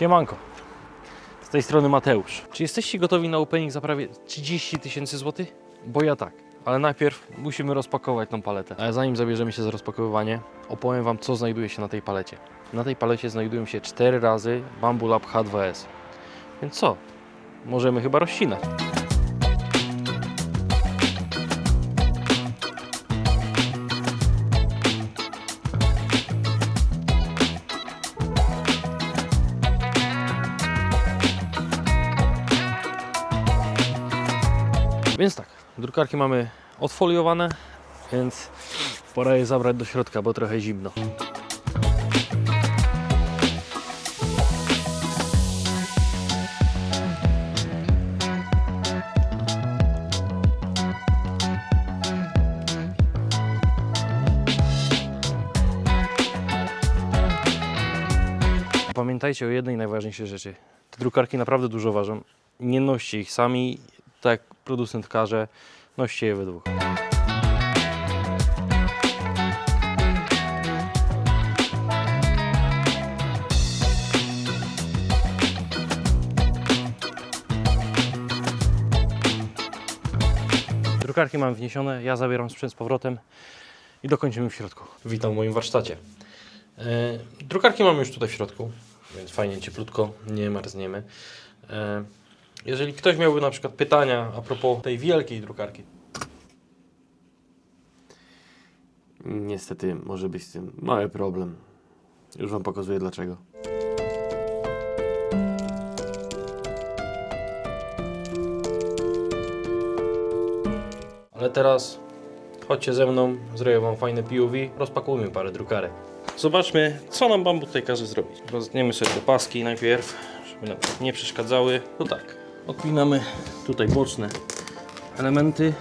Siemanko. Z tej strony Mateusz. Czy jesteście gotowi na opening za prawie 30 tysięcy złotych? Bo ja tak. Ale najpierw musimy rozpakować tą paletę. Ale zanim zabierzemy się za rozpakowywanie, opowiem Wam, co znajduje się na tej palecie. Na tej palecie znajdują się 4 razy Bambu Lab H2S. Więc co? Możemy chyba rozcinać. Więc tak, drukarki mamy odfoliowane, więc pora je zabrać do środka, bo trochę zimno. Pamiętajcie o jednej najważniejszej rzeczy. Te drukarki naprawdę dużo ważą. Nie noście ich sami, tak jak producent każe, noście je we dwóch. Drukarki mam wniesione, ja zabieram sprzęt z powrotem i dokończymy w środku. Witam w moim warsztacie. E, drukarki mamy już tutaj w środku, więc fajnie, cieplutko, nie marzniemy. E, jeżeli ktoś miałby na przykład pytania a propos tej wielkiej drukarki, Niestety może być z tym mały problem. Już Wam pokazuję dlaczego. ale teraz chodźcie ze mną, zrobię Wam fajne POV, rozpakujmy parę drukarek. Zobaczmy, co nam bambu tutaj każe zrobić. Roztniemy sobie te paski najpierw, żeby nam nie przeszkadzały. To tak, odpinamy tutaj boczne elementy.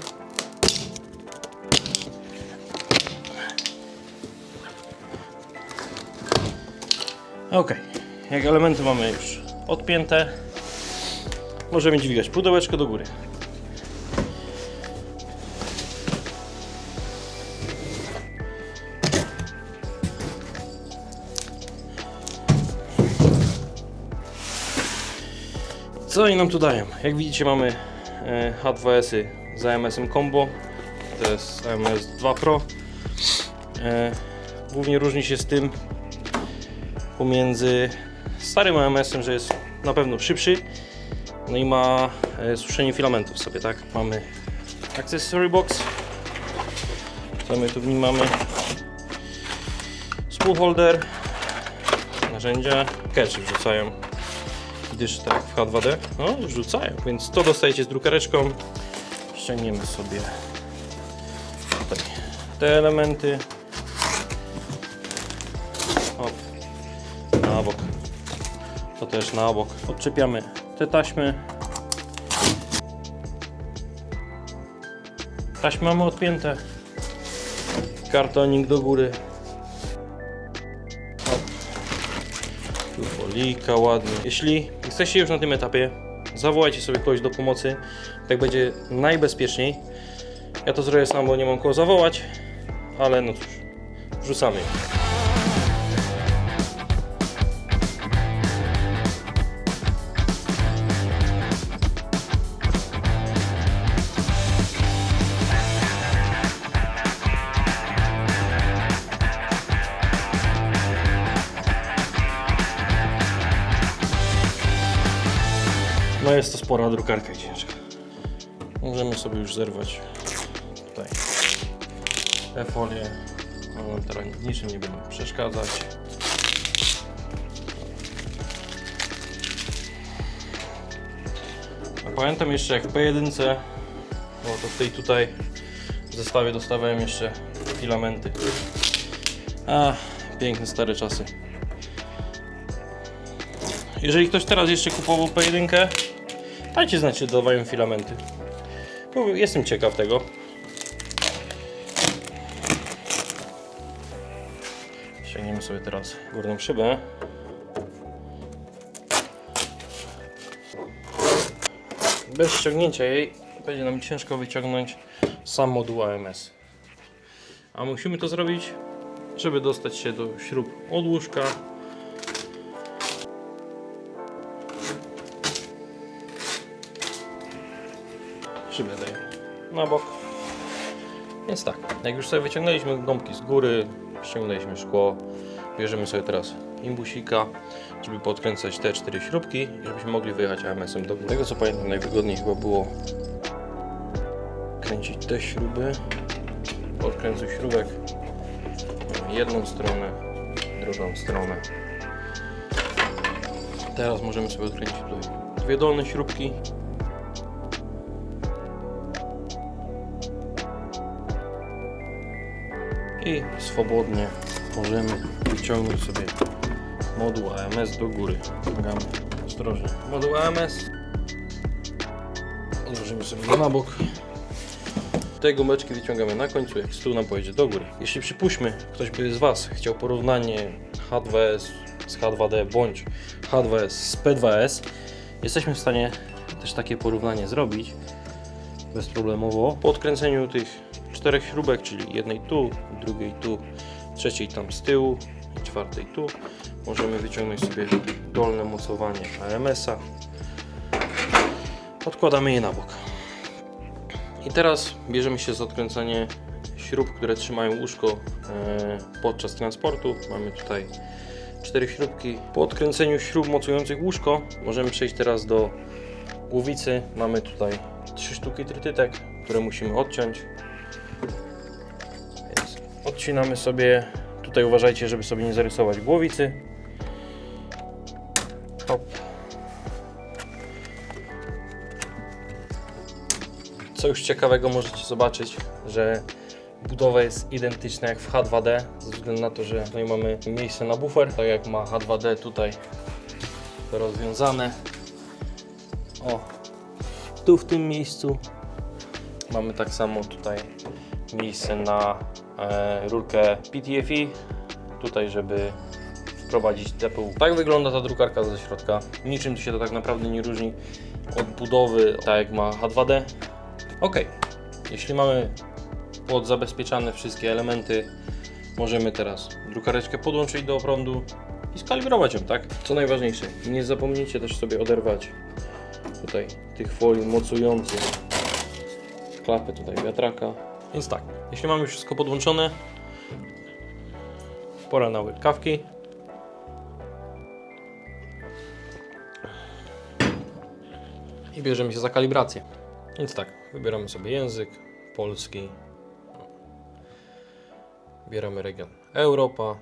Ok, jak elementy mamy już odpięte, możemy dźwigać pudełeczko do góry. Co oni nam tu dają? Jak widzicie mamy e, H2S-y z AMS-em Combo. To jest AMS 2 Pro. E, Głównie różni się z tym pomiędzy starym AMS-em, że jest na pewno szybszy. No i ma e, suszenie filamentów sobie, tak? Mamy accessory box. Co my tu w nim mamy? Spool holder, narzędzia, catchy wrzucają gdyż tak w H2D no, rzucają, więc to dostajecie z drukareczką. Ściągniemy sobie tutaj te elementy. Hop, na bok. To też na bok. Odczepiamy te taśmy. Taśmy mamy odpięte. Kartonik do góry. Tu folika ładnie. Jeśli jesteście już na tym etapie, zawołajcie sobie kogoś do pomocy. Tak będzie najbezpieczniej. Ja to zrobię sam, bo nie mam kogo zawołać, ale no cóż, wrzucamy. No jest to spora drukarka i ciężka. Możemy sobie już zerwać tutaj te folie. No, teraz niczym nie będę przeszkadzać. A pamiętam jeszcze jak w P1, bo to w tej tutaj zestawie dostawałem jeszcze filamenty. A, piękne stare czasy. Jeżeli ktoś teraz jeszcze kupował P1, dajcie znać, czy dodawają filamenty. Jestem ciekaw tego. Ściągniemy sobie teraz górną szybę. Bez ściągnięcia jej będzie nam ciężko wyciągnąć sam moduł AMS. A musimy to zrobić, żeby dostać się do śrub od łóżka na bok. Więc tak, jak już sobie wyciągnęliśmy gąbki z góry, ściągnęliśmy szkło, bierzemy sobie teraz imbusika, żeby podkręcać te cztery śrubki, żebyśmy mogli wyjechać AMS-em do góry. Tego co pamiętam, najwygodniej chyba było kręcić te śruby, podkręcić śrubek jedną stronę, drugą stronę. Teraz możemy sobie odkręcić tutaj dwie dolne śrubki. I swobodnie możemy wyciągnąć sobie moduł AMS do góry. Pomagamy ostrożnie. Moduł AMS. Odłożymy sobie go na bok. Te gumeczki wyciągamy na końcu, jak stół nam pojedzie do góry. Jeśli przypuśćmy, ktoś by z Was chciał porównanie H2S z H2D bądź H2S z P2S, jesteśmy w stanie też takie porównanie zrobić bezproblemowo. Po odkręceniu tych czterech śrubek, czyli jednej tu, drugiej tu, trzeciej tam z tyłu i czwartej tu, możemy wyciągnąć sobie dolne mocowanie AMS-a. Odkładamy je na bok. I teraz bierzemy się za odkręcanie śrub, które trzymają łóżko e, podczas transportu. Mamy tutaj cztery śrubki. Po odkręceniu śrub mocujących łóżko możemy przejść teraz do głowicy. Mamy tutaj trzy sztuki trytytek, które musimy odciąć. Więc odcinamy sobie. Tutaj uważajcie, żeby sobie nie zarysować głowicy. Hop. Co już ciekawego możecie zobaczyć, że budowa jest identyczna jak w H2D, ze względu na to, że tutaj mamy miejsce na bufer, tak jak ma H2D tutaj to rozwiązane. O, tu w tym miejscu mamy tak samo tutaj miejsce na e, rurkę PTFE, tutaj żeby wprowadzić DPU. Tak wygląda ta drukarka ze środka. Niczym się to tak naprawdę nie różni od budowy, tak jak ma H2D. Ok, jeśli mamy podzabezpieczane wszystkie elementy, możemy teraz drukareczkę podłączyć do prądu i skalibrować ją, tak? Co najważniejsze, nie zapomnijcie też sobie oderwać tutaj tych folii mocujących klapę tutaj wiatraka. Więc tak, jeśli mamy już wszystko podłączone, pora na łyk kawki. I bierzemy się za kalibrację. Więc tak, wybieramy sobie język polski. Wybieramy region Europa.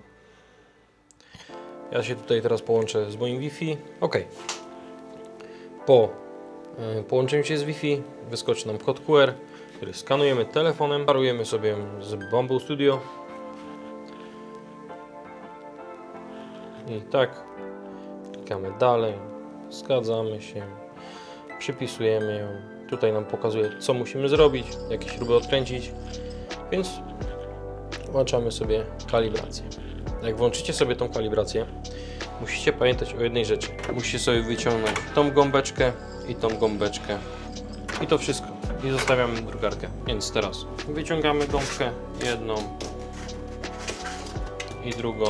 Ja się tutaj teraz połączę z moim Wi-Fi. OK. Po y, połączeniu się z Wi-Fi wyskoczy nam kod QR, który skanujemy telefonem, parujemy sobie z Bumble Studio. I tak klikamy dalej, zgadzamy się, przypisujemy ją. Tutaj nam pokazuje, co musimy zrobić, jakie śruby odkręcić, więc włączamy sobie kalibrację. Jak włączycie sobie tą kalibrację, musicie pamiętać o jednej rzeczy. Musicie sobie wyciągnąć tą gąbeczkę i tą gąbeczkę i to wszystko. I zostawiamy drukarkę. Więc teraz wyciągamy gąbkę jedną i drugą.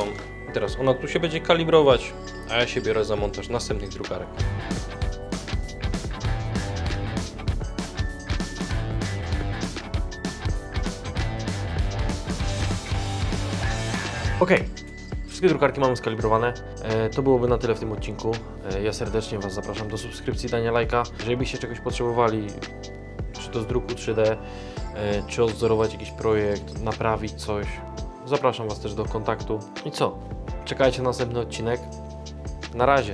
I teraz ona tu się będzie kalibrować, a ja się biorę za montaż następnych drukarek. Ok, wszystkie drukarki mamy skalibrowane. E, to byłoby na tyle w tym odcinku. E, ja serdecznie Was zapraszam do subskrypcji, dania lajka. Jeżeli byście czegoś potrzebowali, czy to z druku 3D, e, czy odzorować jakiś projekt, naprawić coś, zapraszam Was też do kontaktu. I co? Czekajcie na następny odcinek. Na razie.